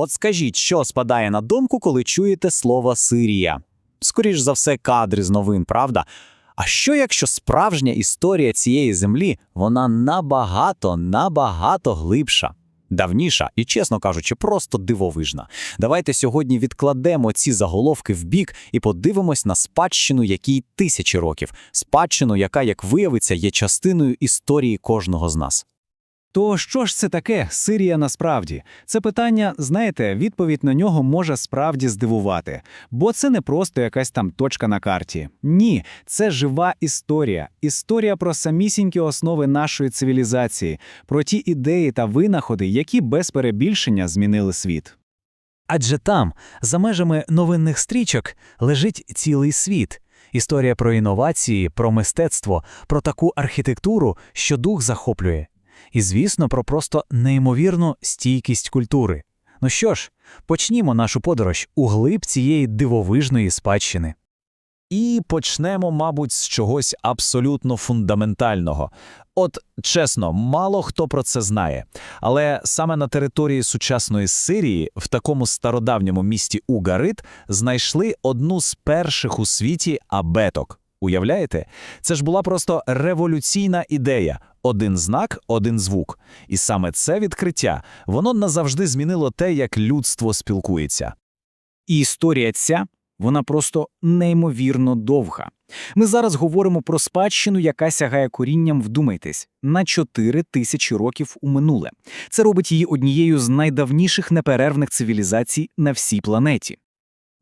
От скажіть, що спадає на думку, коли чуєте слово Сирія? Скоріш за все, кадри з новин, правда? А що якщо справжня історія цієї землі, вона набагато, набагато глибша? Давніша і, чесно кажучи, просто дивовижна. Давайте сьогодні відкладемо ці заголовки в бік і подивимось на спадщину, якій тисячі років, спадщину, яка, як виявиться, є частиною історії кожного з нас. То що ж це таке Сирія насправді? Це питання, знаєте, відповідь на нього може справді здивувати, бо це не просто якась там точка на карті. Ні, це жива історія, історія про самісінькі основи нашої цивілізації, про ті ідеї та винаходи, які без перебільшення змінили світ. Адже там, за межами новинних стрічок, лежить цілий світ. Історія про інновації, про мистецтво, про таку архітектуру, що дух захоплює. І, звісно, про просто неймовірну стійкість культури. Ну що ж, почнімо нашу подорож у глиб цієї дивовижної спадщини. І почнемо, мабуть, з чогось абсолютно фундаментального. От чесно, мало хто про це знає. Але саме на території сучасної Сирії, в такому стародавньому місті Угарит, знайшли одну з перших у світі абеток. Уявляєте? Це ж була просто революційна ідея: один знак, один звук. І саме це відкриття воно назавжди змінило те, як людство спілкується. І історія ця, вона просто неймовірно довга. Ми зараз говоримо про спадщину, яка сягає корінням, вдумайтесь, на 4 тисячі років у минуле. Це робить її однією з найдавніших неперервних цивілізацій на всій планеті.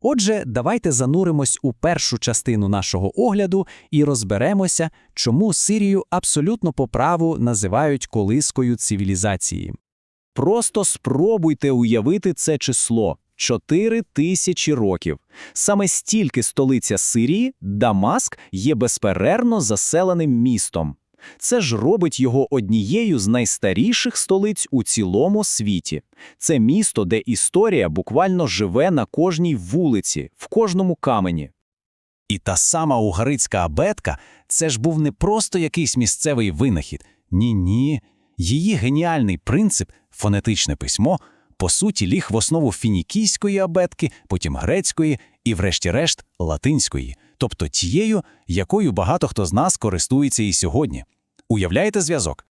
Отже, давайте зануримось у першу частину нашого огляду і розберемося, чому Сирію абсолютно по праву називають колискою цивілізації. Просто спробуйте уявити це число. Чотири тисячі років. Саме стільки столиця Сирії, Дамаск, є безперервно заселеним містом. Це ж робить його однією з найстаріших столиць у цілому світі. Це місто, де історія буквально живе на кожній вулиці, в кожному камені. І та сама угарицька абетка – це ж був не просто якийсь місцевий винахід. Ні-ні. Її геніальний принцип – фонетичне письмо – по суті ліг в основу фінікійської абетки, потім грецької і, врешті-решт, латинської, тобто тією, якою багато хто з нас користується і сьогодні. Уявляєте зв'язок?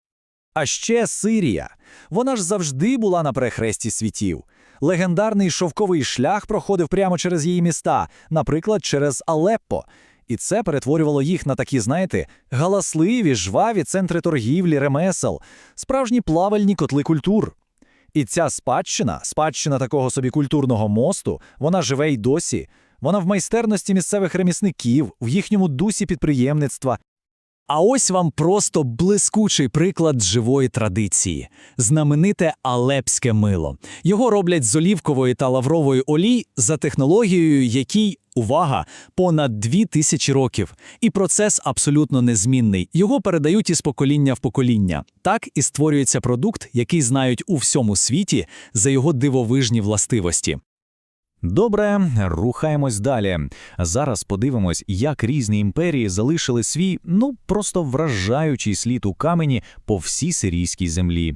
А ще Сирія. Вона ж завжди була на перехресті світів. Легендарний шовковий шлях проходив прямо через її міста, наприклад, через Алеппо. І це перетворювало їх на такі, знаєте, галасливі, жваві центри торгівлі, ремесел, справжні плавальні котли культур. І ця спадщина, спадщина такого собі культурного мосту, вона живе й досі. Вона в майстерності місцевих ремісників, в їхньому дусі підприємництва. А ось вам просто блискучий приклад живої традиції знамените алепське мило. Його роблять з олівкової та лаврової олій за технологією, якій, увага, понад дві тисячі років. І процес абсолютно незмінний. Його передають із покоління в покоління. Так і створюється продукт, який знають у всьому світі за його дивовижні властивості. Добре, рухаємось далі. Зараз подивимось, як різні імперії залишили свій, ну просто вражаючий слід у камені по всій сирійській землі.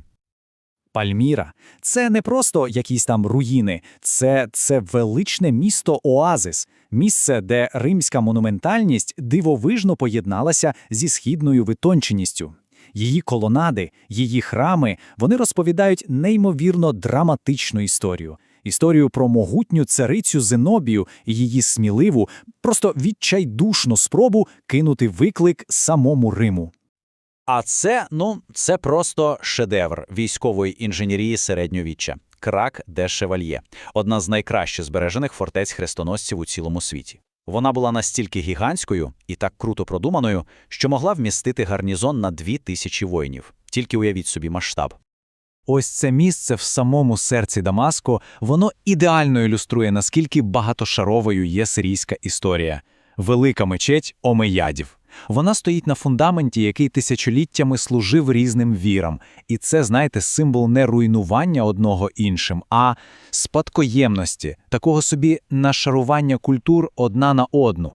Пальміра це не просто якісь там руїни, це, це величне місто Оазис, місце, де римська монументальність дивовижно поєдналася зі східною витонченістю. Її колонади, її храми вони розповідають неймовірно драматичну історію. Історію про могутню царицю Зенобію і її сміливу, просто відчайдушну спробу кинути виклик самому Риму. А це, ну, це просто шедевр військової інженерії середньовіччя. Крак де Шевальє, одна з найкраще збережених фортець хрестоносців у цілому світі. Вона була настільки гігантською і так круто продуманою, що могла вмістити гарнізон на дві тисячі воїнів. Тільки уявіть собі масштаб. Ось це місце в самому серці Дамаску, воно ідеально ілюструє, наскільки багатошаровою є сирійська історія. Велика мечеть Омеядів. Вона стоїть на фундаменті, який тисячоліттями служив різним вірам. І це, знаєте, символ не руйнування одного іншим, а спадкоємності, такого собі нашарування культур одна на одну.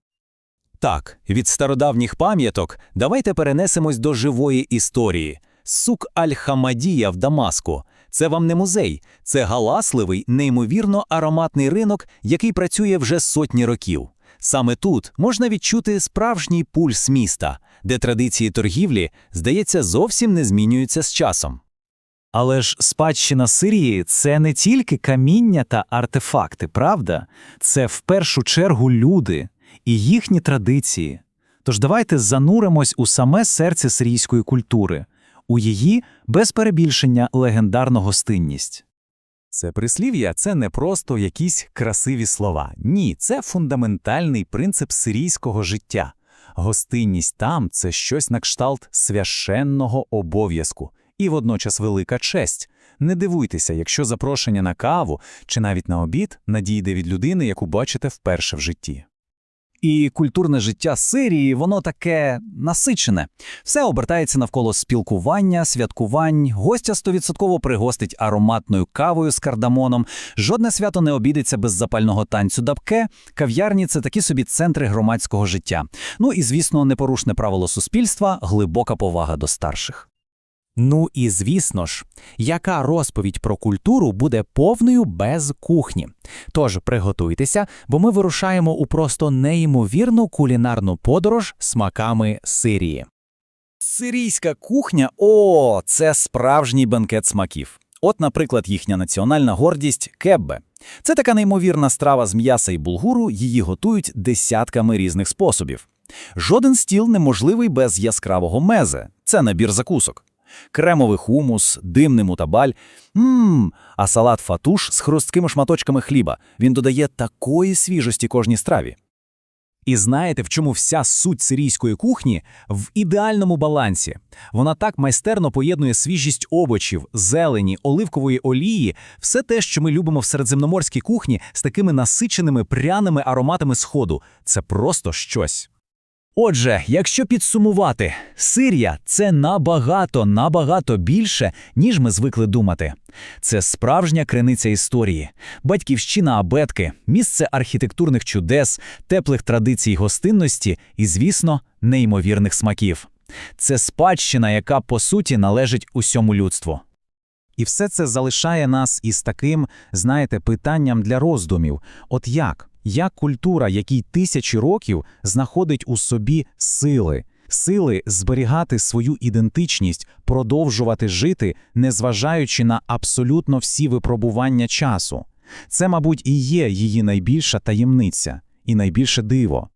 Так, від стародавніх пам'яток давайте перенесемось до живої історії. Сук Аль-Хамадія в Дамаску. Це вам не музей, це галасливий, неймовірно ароматний ринок, який працює вже сотні років. Саме тут можна відчути справжній пульс міста, де традиції торгівлі, здається, зовсім не змінюються з часом. Але ж спадщина Сирії – це не тільки каміння та артефакти, правда? Це в першу чергу люди і їхні традиції. Тож давайте зануримось у саме серце сирійської культури, у її, без перебільшення, легендарну гостинність. Це прислів'я це не просто якісь красиві слова. Ні, це фундаментальний принцип сирійського життя. Гостинність там це щось на кшталт священного обов'язку і водночас велика честь. Не дивуйтеся, якщо запрошення на каву чи навіть на обід надійде від людини, яку бачите вперше в житті. І культурне життя Сирії, воно таке насичене. Все обертається навколо спілкування, святкувань, гостя стовідсотково пригостить ароматною кавою з кардамоном, жодне свято не обійдеться без запального танцю дабке, кав'ярні – це такі собі центри громадського життя. Ну і, звісно, непорушне правило суспільства – глибока повага до старших. Ну і звісно ж, яка розповідь про культуру буде повною без кухні. Тож приготуйтеся, бо ми вирушаємо у просто неймовірну кулінарну подорож смаками Сирії. Сирійська кухня – о, це справжній бенкет смаків. От, наприклад, їхня національна гордість – кеббе. Це така неймовірна страва з м'яса і булгуру, її готують десятками різних способів. Жоден стіл неможливий без яскравого мезе – це набір закусок. Кремовий хумус, димний мутабаль, ммм, а салат фатуш з хрусткими шматочками хліба. Він додає такої свіжості кожній страві. І знаєте, в чому вся суть сирійської кухні? В ідеальному балансі. Вона так майстерно поєднує свіжість овочів, зелені, оливкової олії, все те, що ми любимо в середземноморській кухні, з такими насиченими пряними ароматами сходу. Це просто щось. Отже, якщо підсумувати, Сирія – це набагато, набагато більше, ніж ми звикли думати. Це справжня криниця історії, батьківщина абетки, місце архітектурних чудес, теплих традицій гостинності і, звісно, неймовірних смаків. Це спадщина, яка, по суті, належить усьому людству. І все це залишає нас із таким, знаєте, питанням для роздумів. От як? Як культура, якій тисячі років знаходить у собі сили, сили зберігати свою ідентичність, продовжувати жити, незважаючи на абсолютно всі випробування часу. Це, мабуть, і є її найбільша таємниця і найбільше диво.